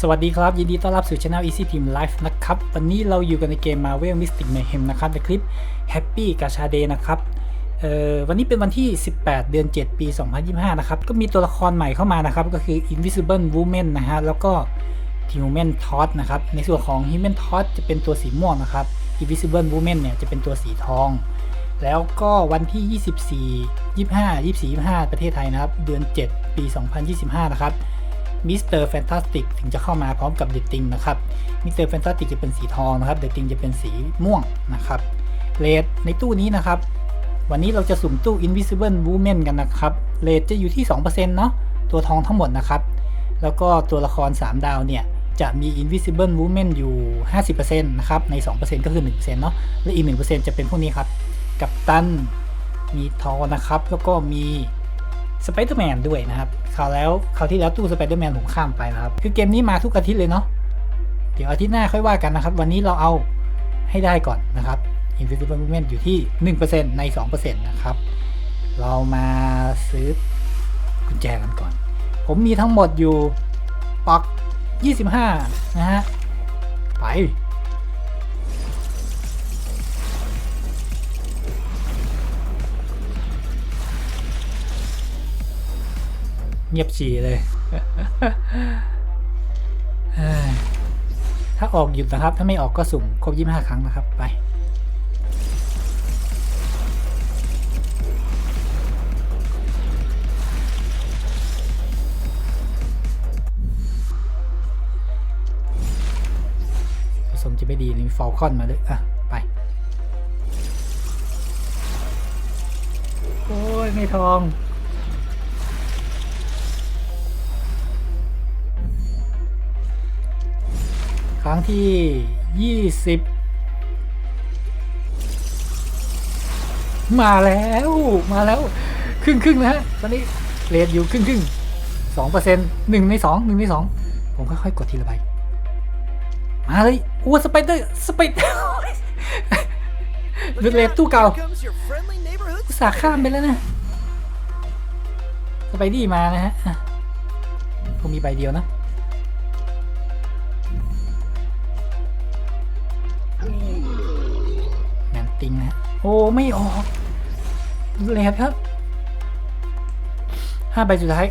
สวัสดีครับ ยินดีต้อนรับสู่ช anel Easy Team Life นะครับ วันนี้เราอยู่กันในเกม Marvel Mystic Mayhem นะครับ ในคลิป Happy กาชาเดนะครับวันนี้เป็นวันที่ 18 เดือน 7 ปี 2025 นะครับ ก็มีตัวละครใหม่เข้ามานะครับ ก็คือ Invisible Woman นะฮะ แล้วก็ Human Torch นะครับ ในส่วนของ Human Torch จะเป็นตัวสีม่วงนะครับ Invisible Woman เนี่ยจะเป็นตัวสีทอง แล้วก็วันที่ 24 25 24 25 ประเทศไทยนะครับ เดือน 7 ปี 2025 นะครับ มิสเตอร์แฟนตาสติกถึงจะเข้ามาพร้อมกับเดตติงนะครับมิสเตอร์แฟนตาสติกจะเป็นสีทองนะครับเดตติงจะเป็นสีม่วงนะครับเลทในตู้นี้นะครับ วันนี้เราจะสุ่มตู้ Invisible Woman กันนะครับเลทจะอยู่ที่ 2%เนาะตัวทองทั้งหมดนะครับ แล้วก็ตัวละคร 3 ดาวเนี่ยจะมี Invisible Woman อยู่ 50%นะครับ ใน 2%ก็คือ 1%เนาะ และอีก 1%จะเป็นพวกนี้ครับ กับตัน มีทอนะครับ แล้วก็มี สไปเดอร์แมนด้วยนะครับคราวแล้วคราวที่แล้วตู้สไปเดอร์แมนผมข้ามไปนะครับ คือเกมนี้มาทุกอาทิตย์เลยเนาะเดี๋ยวอาทิตย์หน้าค่อยว่ากันนะครับ วันนี้เราเอาให้ได้ก่อนนะครับ Invisible Movement อยู่ที่ 1%ใน 2%นะครับ เรามาซื้อกุญแจกันก่อน ผมมีทั้งหมดอยู่ปัก 25 นะฮะ ไป งียบฉี่เลย ถ้าออกหยุดนะครับ ถ้าไม่ออกก็สุ่มครบ25ครั้งนะครับ ไปผสมจะไม่ดีนี่ฟอลคอนมาเลยอะ ไป โอ้ย ไม่ทอง รั้งที่ 20 มาแล้วมาแล้ว ครึ่งครึ่งนะฮะตอนนี้เรทอยู่ครึ่งครึ่งสองเปอร์เซ็นต์หนึ่งในสองหนึ่งในสองผมค่อยๆกดทีละใบมาเลยโอ้สไปเดอร์สไปเดอร์เรทตู้เก่าอุตส่าห์ข้ามไปแล้วนะสไปดี้มานะฮะอะคงมีใบเดียวนะ ติงนะโอ้ไม่ออกเลทครับห้าใบสุดท้าย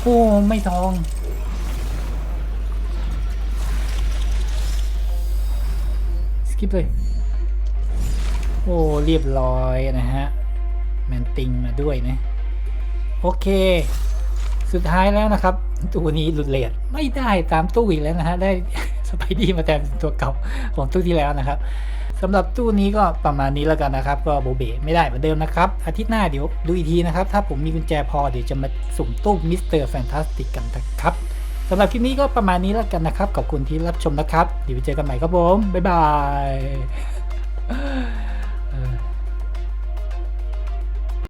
โอ้ไม่ทองสกิปเลยโอ้เรียบร้อยนะฮะแมนติงมาด้วยนะ โอเค สุดท้ายแล้วนะครับ ตัวนี้หลุดเลทไม่ได้ตามตู้อีกแล้วนะฮะ ได้ สไปดี้มาแทนตัวเก่าของตู้ที่แล้วนะครับสำหรับตู้นี้ก็ประมาณนี้แล้วกันนะครับ ก็โบเบไม่ได้เหมือนเดิมนะครับ อาทิตย์หน้าเดี๋ยวดูอีกทีนะครับ ถ้าผมมีกุญแจพอเดี๋ยวจะมาสุ่มตู้มิสเตอร์แฟนตาสติกกันนะครับสำหรับคลิปนี้ก็ประมาณนี้แล้วกันนะครับ ขอบคุณที่รับชมนะครับ เดี๋ยวไปเจอกันใหม่ครับผม บ๊ายบาย